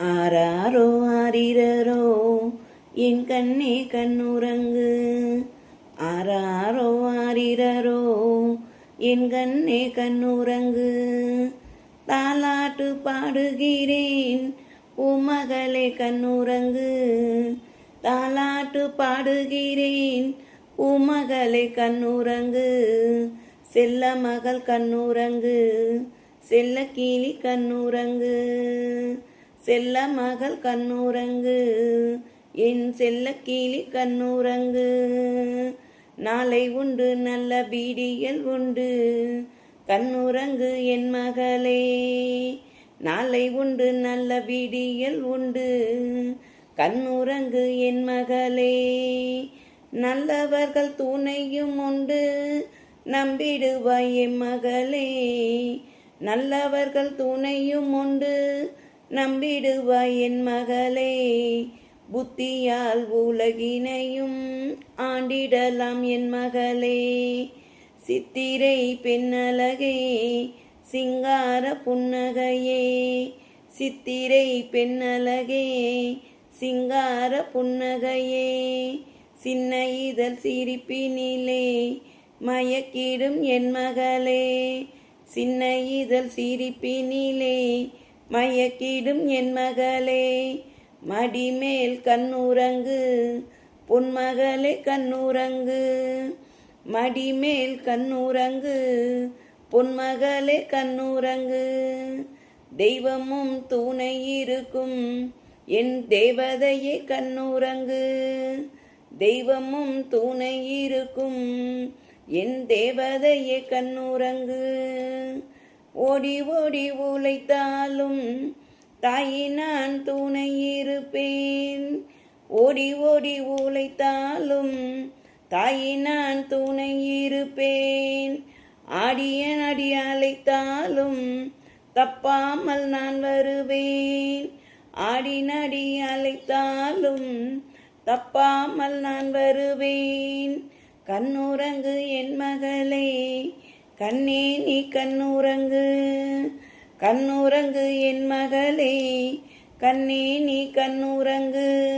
ஆராரோ ஆரிரரோ என் கண்ணே கண்ணுறங்கு. ஆராரோ ஆரிரரோ என் கண்ணே கண்ணுறங்கு. தாலாட்டு பாடுகிறேன் உமகளே கண்ணுறங்கு. தாலாட்டு பாடுகிறேன் உமகளே கண்ணுறங்கு. செல்ல மகள் கண்ணுறங்கு செல்ல கீழி கண்ணுறங்கு. செல்ல மகள் கண்ணுறங்கு என் செல்ல கீழி கண்ணுறங்கு நாளை உண்டு நல்ல பீடியல் உண்டு கண்ணுறங்கு என் மகளே. நாளை உண்டு நல்ல விடியல் உண்டு கண்ணுறங்கு என் மகளே. நல்லவர்கள் துணையும் உண்டு நம்பிடுவாய் என் மகளே. நல்லவர்கள் துணையும் உண்டு நம்பிடுவாய் என் மகளே. புத்தியால் உலகினையும் ஆண்டிடலாம் என் மகளே. சித்திரை பெண்ணழகே சிங்கார புன்னகையே. சித்திரை பெண்ணழகே சிங்கார புன்னகையே. சின்ன இதழ் சிரிப்பினிலே மயக்கிடும் என் மகளே. சின்ன இதழ் சிரிப்பினிலே மயக்கிடும் என் மகளே. மடிமேல் கண்ணுறங்கு பொன்மகளே கண்ணுறங்கு. மடிமேல் கண்ணுறங்கு பொன்மகளே கண்ணுறங்கு. தெய்வமும் தூணை இருக்கும் என் தேவதையே கண்ணுறங்கு. தெய்வமும் தூணை இருக்கும் என் தேவதையே கண்ணுறங்கு. ஓடி ஓடி உழைத்தாலும் தாயி நான் துணை இருப்பேன் ஓடி ஓடி உழைத்தாலும் தாயி நான் துணை இருப்பேன் ஆடிய நடி அழைத்தாலும் தப்பாமல் நான் வருவேன். ஆடி நடி அழைத்தாலும் தப்பாமல் நான் வருவேன். கண்ணுறங்கு என் மகளே கண்ணே நீ கண்ணுறங்கு. கண்ணுறங்கு என் மகளே. கண்ணே நீ கண்ணுறங்கு.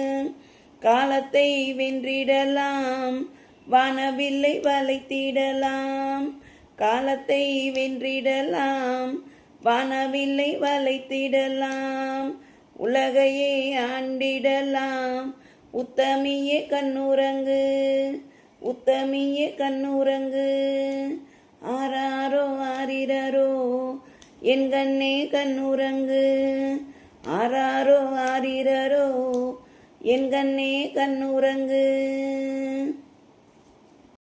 காலத்தை வென்றிடலாம். வானவில்லை வளைத்திடலாம். காலத்தை வென்றிடலாம். வானவில்லை வளைத்திடலாம். உலகையே ஆண்டிடலாம். உத்தமியே கண்ணுறங்கு. உத்தமியே கண்ணுறங்கு. ஆராரோ ஆரிரரோ என் கண்ணே கண்ணுறங்கு. ஆராரோ ஆரிரரோ என் கண்ணே கண்ணுறங்கு.